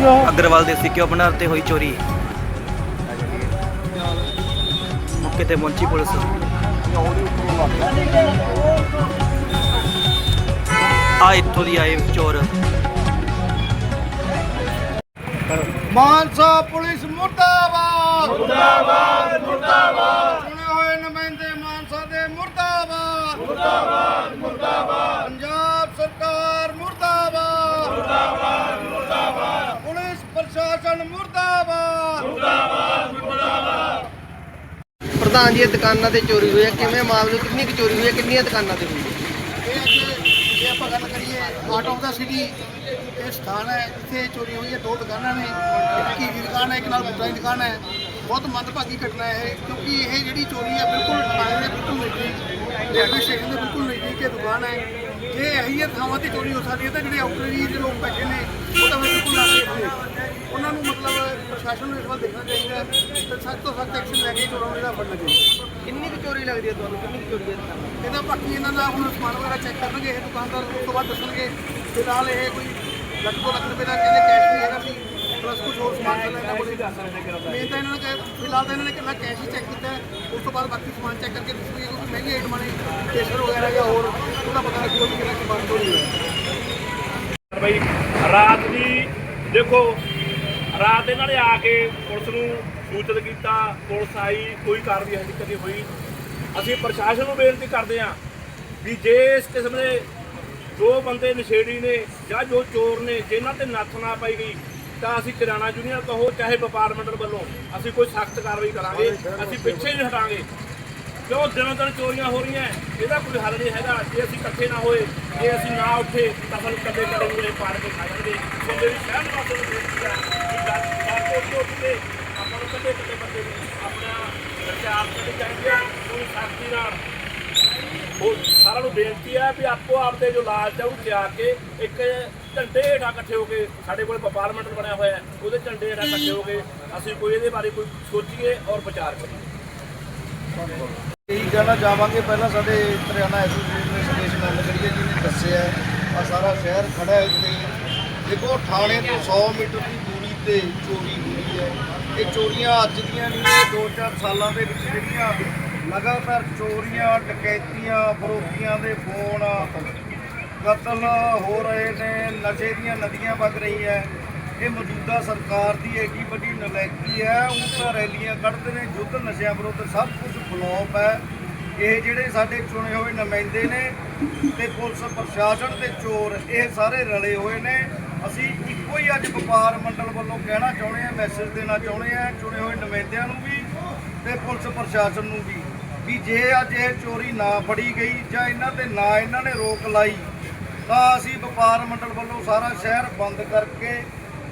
ਅਗਰਵਾਲ ਦੇ ਸਿੱਕਿਓ ਭੰਡਾਰ ਤੇ ਹੋਈ ਚੋਰੀ। ਮੌਕੇ ਤੇ ਪਹੁੰਚੀ ਪੁਲਿਸ। ਆ ਇੱਥੋਂ ਦੀ ਆਏ ਚੋਰ। ਮਾਨਸਾ ਪੁਲਿਸ ਮੁਰਦਾਬਾਦ। ਮੁਰਦਾਬਾਦ ਮੁਰਦਾਬਾਦ ਚੁਣੇ ਹੋਏ ਨੁਮਾਇੰਦੇ ਮਾਨਸਾ ਦੇ ਮੁਰਦਾਬਾਦ ਮੁਰਦਾਬਾਦ ਮੁਰਦਾਬਾਦ ਪੰਜਾਬ ਸਰਕਾਰ ਮੁਰਦਾਬਾਦ ਮੁਰਦਾਬਾਦ ਮੁਰਦਾਬਾਦ ਪੁਲਿਸ ਪ੍ਰਸ਼ਾਸਨ ਮੁਰਦਾਬਾਦ ਪ੍ਰਧਾਨ ਜੀ ਇਹ ਦੁਕਾਨਾਂ ਤੇ ਚੋਰੀ ਹੋਈ ਹੈ। ਕਿਵੇਂ ਮਾਮਲੇ, ਕਿੰਨੀ ਕੁ ਚੋਰੀ ਹੋਈ ਹੈ, ਕਿੰਨੀਆਂ ਦੁਕਾਨਾਂ ਤੇ ਹੋਈ ਹੈ? ਇਹ ਅੱਜ, ਜੇ ਆਪਾਂ ਗੱਲ ਕਰੀਏ ਆਰਟ ਆਫ ਦਾ ਸਿਟੀ ਇਹ ਸਥਾਨ ਹੈ, ਜਿੱਥੇ ਚੋਰੀ ਹੋਈ ਹੈ, ਦੋ ਦੁਕਾਨਾਂ ਨੇ, ਇੱਕ ਕੀ ਦੀ ਦੁਕਾਨ ਹੈ, ਇੱਕ ਨਾਲ ਬੁੱਟਾਂ ਦੀ ਦੁਕਾਨ ਹੈ। ਬਹੁਤ ਮੰਦਭਾਗੀ ਘਟਨਾ ਹੈ ਇਹ, ਕਿਉਂਕਿ ਇਹ ਜਿਹੜੀ ਚੋਰੀ ਹੈ, ਬਿਲਕੁਲ ਥਾਣੇ ਦੇ ਬਿਲਕੁਲ ਨਜ਼ਦੀਕ ਰੇਲਵੇ ਸਟੇਸ਼ਨ ਦੇ ਬਿਲਕੁਲ ਨਜ਼ਦੀਕ ਇਹ ਦੁਕਾਨ ਹੈ। ਜੇ ਇਹੀ ਜਿਹੀ ਥਾਵਾਂ ਤੇ ਚੋਰੀ ਹੋ ਸਕਦੀ ਹੈ, ਤਾਂ ਜਿਹੜੇ ਆਊਟਰ ਏਰੀਆ ਦੇ ਲੋਕ ਬੈਠੇ ਨੇ, ਉਹ ਤਾਂ ਬਿਲਕੁਲ ਨਾ। ਸੇਫ ਉਹਨਾਂ ਨੂੰ ਮਤਲਬ ਪ੍ਰਸ਼ਾਸਨ ਨੂੰ ਇਸ ਵੱਲ ਦੇਖਣਾ ਚਾਹੀਦਾ ਤੇ ਸਖਤ ਤੋਂ ਸਖਤ ਐਕਸ਼ਨ ਲੈ ਕੇ ਚੋਰਾਂ ਨੂੰ ਜਿਹੜਾ ਫੜਨਾ ਚਾਹੀਦਾ ਕਿੰਨੀ ਕੁ ਚੋਰੀ ਲੱਗਦੀ ਹੈ ਤੁਹਾਨੂੰ? ਕਿੰਨੀ ਕੁ ਚੋਰੀ ਹੈ ਦੁਕਾਨਾਂ ਇਹਦਾ ਬਾਕੀ ਇਹਨਾਂ ਦਾ ਹੁਣ ਸਮਾਨ ਵਗੈਰਾ ਚੈੱਕ ਕਰਨਗੇ ਇਹ ਦੁਕਾਨਦਾਰ ਉਸ ਤੋਂ ਬਾਅਦ ਦੱਸਣਗੇ। ਫਿਲਹਾਲ ਇਹ ਕੋਈ ਲੱਖ ਤੋਂ ਲੱਖ ਰੁਪਏ ਦਾ ਕਹਿੰਦੇ ਕੈਸ਼ ਵੀ ਹੈਗਾ ਸੀ ਪਲੱਸ ਕੁਝ ਹੋਰ ਸਮਾਨ ਚੱਲ ਇਹਨਾਂ ਕੋਲੇ। ਮੇਨ ਤਾਂ ਇਹਨਾਂ ਨੇ ਕਿਹਾ- ਫਿਲਹਾਲ ਤਾਂ ਇਹਨਾਂ ਨੇ ਕਿਹਾ ਕੈਸ਼ ਹੀ ਚੈੱਕ ਕੀਤਾ। ਉਸ ਤੋਂ ਬਾਅਦ ਬਾਕੀ ਸਮਾਨ ਚੈੱਕ ਕਰਕੇ ਦੱਸਣਗੇ ਕਿਉਂਕਿ ਮਹਿੰਗੇ ਆਈਟਮਾਂ ਨੇ ਕੇਸਰ ਵਗੈਰਾ ਜਾਂ ਹੋਰ ਉਹਦਾ ਪਤਾ ਕਿ ਸਮਾਨ ਬਈ ਰਾਤ ਦੀ ਦੇਖੋ ਰਾਤ ਇਹਨਾਂ ਨੇ ਆ ਕੇ ਪੁਲਿਸ ਨੂੰ ਸੂਚਿਤ ਕੀਤਾ, ਪੁਲਿਸ ਆਈ, ਕੋਈ ਕਾਰਵਾਈ ਹਜੇ ਕਦੇ ਹੋਈ। ਅਸੀਂ ਪ੍ਰਸ਼ਾਸਨ ਨੂੰ ਬੇਨਤੀ ਕਰਦੇ ਹਾਂ ਵੀ ਜੇ ਇਸ ਕਿਸਮ ਦੇ ਜੋ ਬੰਦੇ ਨਸ਼ੇੜੀ ਨੇ ਜਾਂ ਜੋ ਚੋਰ ਨੇ, ਜਿਨ੍ਹਾਂ ਤੇ ਨੱਥ ਨਾ ਪਾਈ ਗਈ, ਤਾਂ ਅਸੀਂ ਕਿਰਾਣਾ ਯੂਨੀਅਨ ਕਹੋ, ਚਾਹੇ ਵਪਾਰ ਮੰਡਲ ਵੱਲੋਂ, ਅਸੀਂ ਕੋਈ ਸਖਤ ਕਾਰਵਾਈ ਕਰਾਂਗੇ, ਅਸੀਂ ਪਿੱਛੇ ਨਹੀਂ ਹਟਾਂਗੇ। ਕਿਉਂ ਦਿਨੋਂ ਦਿਨ ਚੋਰੀਆਂ ਹੋ ਰਹੀਆਂ, ਇਹਦਾ ਕੋਈ ਹੱਲ ਨਹੀਂ ਹੈਗਾ। ਜੇ ਅਸੀਂ ਇਕੱਠੇ ਨਾ ਹੋਏ, ਜੇ ਅਸੀਂ ਨਾ ਉੱਠੇ, ਤਾਂ ਸਾਨੂੰ ਕੱਲੇ ਕੱਲੇ ਮੂਰੇ ਪਾੜ ਕੇ ਖਾ ਜਾਣਗੇ ਸੋ ਮੇਰੀ ਸ਼ਹਿਰ ਵਾਸਤੇ ਬੇਨਤੀ ਹੈ ਕਿ ਗੱਲ ਕਰਕੇ ਉੱਠ ਉੱਠ ਕੱਲੇ ਕੱਲੇ ਬੰਦੇ ਨੂੰ ਆਪਣਾ ਵਿਚਾਰ ਕਰਨੀ ਚਾਹੀਦੀ ਹੈ ਕੋਈ ਸ਼ਕਤੀ ਨਾਲ ਉਹ ਸਾਰਿਆਂ ਨੂੰ ਬੇਨਤੀ ਹੈ ਵੀ ਆਪੋ ਆਪਦੇ ਜੋ ਲਾਲਚ ਹੈ ਉਹ ਤਿਆਗ ਕੇ ਇੱਕ ਝੰਡੇ ਹੇਠਾਂ ਇਕੱਠੇ ਹੋ ਕੇ ਸਾਡੇ ਕੋਲ ਵਪਾਰ ਬਣਿਆ ਹੋਇਆ ਹੈ ਉਹਦੇ ਝੰਡੇ ਹੇਠਾਂ ਇਕੱਠੇ ਹੋ ਕੇ ਅਸੀਂ ਕੋਈ ਇਹਦੇ ਬਾਰੇ ਕੋਈ ਸੋਚੀਏ ਔਰ ਵਿਚਾਰ ਕਰੀਏ ਇਹੀ ਕਹਿਣਾ ਚਾਹਾਂਗੇ, ਪਹਿਲਾਂ ਸਾਡੇ ਹਰਿਆਣਾ ਐਸੋਸੀਏਸ਼ਨ ਦੇ ਸੰਦੇਸ਼ ਨੰਦ ਕਰੀਏ ਜੀ ਦੱਸਿਆ ਆ ਸਾਰਾ ਸ਼ਹਿਰ ਖੜਾ ਹੈ ਇੱਥੇ। ਦੇਖੋ ਥਾਣੇ ਤੋਂ 100 ਮੀਟਰ ਦੀ ਦੂਰੀ ਤੇ ਚੋਰੀ ਹੋਈ ਹੈ। ਇਹ ਚੋਰੀਆਂ ਅੱਜ ਦੀਆਂ ਨਹੀਂ ਦੋ ਚਾਰ ਸਾਲਾਂ ਦੇ ਵਿੱਚ ਜਿਹੜੀਆਂ ਲਗਾਤਾਰ ਚੋਰੀਆਂ, ਡਕੈਤੀਆਂ, ਫਰੋਖੀਆਂ ਦੇ ਫੋਨ ਕਤਲ ਹੋ ਰਹੇ ਨੇ, ਨਸ਼ੇ ਦੀਆਂ ਨਦੀਆਂ ਵਗ ਰਹੀਆਂ ਇਹ ਮੌਜੂਦਾ ਸਰਕਾਰ ਦੀ ਏਡੀ ਵੱਡੀ ਨਲੈਕੀ ਹੈ, ਉਹ ਤਾਂ ਰੈਲੀਆਂ ਕੱਢਦੇ ਨੇ ਯੁੱਧ ਨਸ਼ਿਆਂ ਵਿਰੁੱਧ ਸਭ ਕੁਝ ਫਲੋਪ ਹੈ। ਇਹ ਜਿਹੜੇ ਸਾਡੇ ਚੁਣੇ ਹੋਏ ਨੁਮਾਇੰਦੇ ਨੇ ਤੇ ਪੁਲਿਸ ਪ੍ਰਸ਼ਾਸਨ ਤੇ ਚੋਰ, ਇਹ ਸਾਰੇ ਰਲੇ ਹੋਏ ਨੇ। ਅਸੀਂ ਇੱਕੋ ਹੀ ਅੱਜ ਵਪਾਰ ਮੰਡਲ ਵੱਲੋਂ ਕਹਿਣਾ ਚਾਹੁੰਦੇ ਆ ਮੈਸੇਜ ਦੇਣਾ ਚਾਹੁੰਦੇ ਆ, ਚੁਣੇ ਹੋਏ ਨੁਮਾਇੰਦਿਆਂ ਨੂੰ ਵੀ ਤੇ ਪੁਲਿਸ ਪ੍ਰਸ਼ਾਸਨ ਨੂੰ ਵੀ ਵੀ ਜੇ ਅੱਜ ਇਹ ਚੋਰੀ ਨਾ ਫੜੀ ਗਈ ਜਾਂ ਇਹਨਾਂ ਤੇ ਨਾ ਇਹਨਾਂ ਨੇ ਰੋਕ ਲਾਈ, ਤਾਂ ਅਸੀਂ ਵਪਾਰ ਮੰਡਲ ਵੱਲੋਂ ਸਾਰਾ ਸ਼ਹਿਰ ਬੰਦ ਕਰਕੇ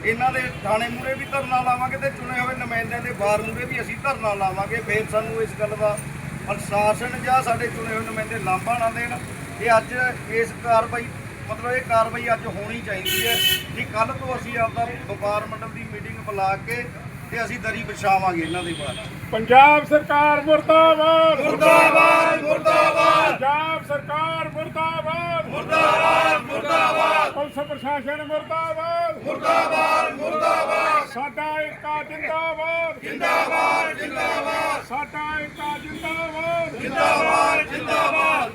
ਇਹਨਾਂ ਦੇ ਥਾਣੇ ਮੂਰੇ ਵੀ ਧਰਨਾ ਲਾਵਾਂਗੇ ਤੇ ਚੁਣੇ ਹੋਏ ਨੁਮਾਇੰਦਿਆਂ ਦੇ ਬਾਰ ਮੂਰੇ ਵੀ ਅਸੀਂ ਧਰਨਾ ਲਾਵਾਂਗੇ। ਫਿਰ ਸਾਨੂੰ ਇਸ ਗੱਲ ਦਾ ਪ੍ਰਸ਼ਾਸਨ ਜਾਂ ਸਾਡੇ ਚੁਣੇ ਹੋਏ ਨੁਮਾਇੰਦੇ ਲਾਂਭਾ ਨਾ ਦੇਣ। ਇਹ ਅੱਜ ਇਸ ਕਾਰਵਾਈ ਮਤਲਬ ਇਹ ਕਾਰਵਾਈ ਅੱਜ ਹੋਣੀ ਚਾਹੀਦੀ ਹੈ ਕਿ ਕੱਲ ਤੋਂ ਅਸੀਂ ਆਪਦਾ ਵਪਾਰ ਮੰਡਲ ਦੀ ਮੀਟਿੰਗ ਬੁਲਾ ਕੇ ਤੇ ਅਸੀਂ ਦਰੀ ਵਿਛਾਵਾਂਗੇ ਇਹਨਾਂ ਦੇ ਬਾਰੇ। ਪੰਜਾਬ ਸਰਕਾਰ ਮੁਰਦਾਬਾਦ। ਮੁਰਦਾਬਾਦ ਮੁਰਦਾਬਾਦ। ਪੰਜਾਬ ਸਰਕਾਰ ਮੁਰਦਾਬਾਦ। ਮੁਰਦਾਬਾਦ ਮੁਰਦਾਬਾਦ। ਪੁਲਿਸ ਪ੍ਰਸ਼ਾਸਨ ਮੁਰਦਾਬਾਦ। ਮੁਰਦਾਬਾਦ ਮੁਰਦਾਬਾਦ। ਸਾਡਾ ਏਕਾ ਜਿੰਦਾਬਾਦ। ਜਿੰਦਾਬਾਦ ਜਿੰਦਾਬਾਦ। ਸਾਡਾ ਏਕਾ ਜਿੰਦਾਬਾਦ। ਜਿੰਦਾਬਾਦ ਜਿੰਦਾਬਾਦ।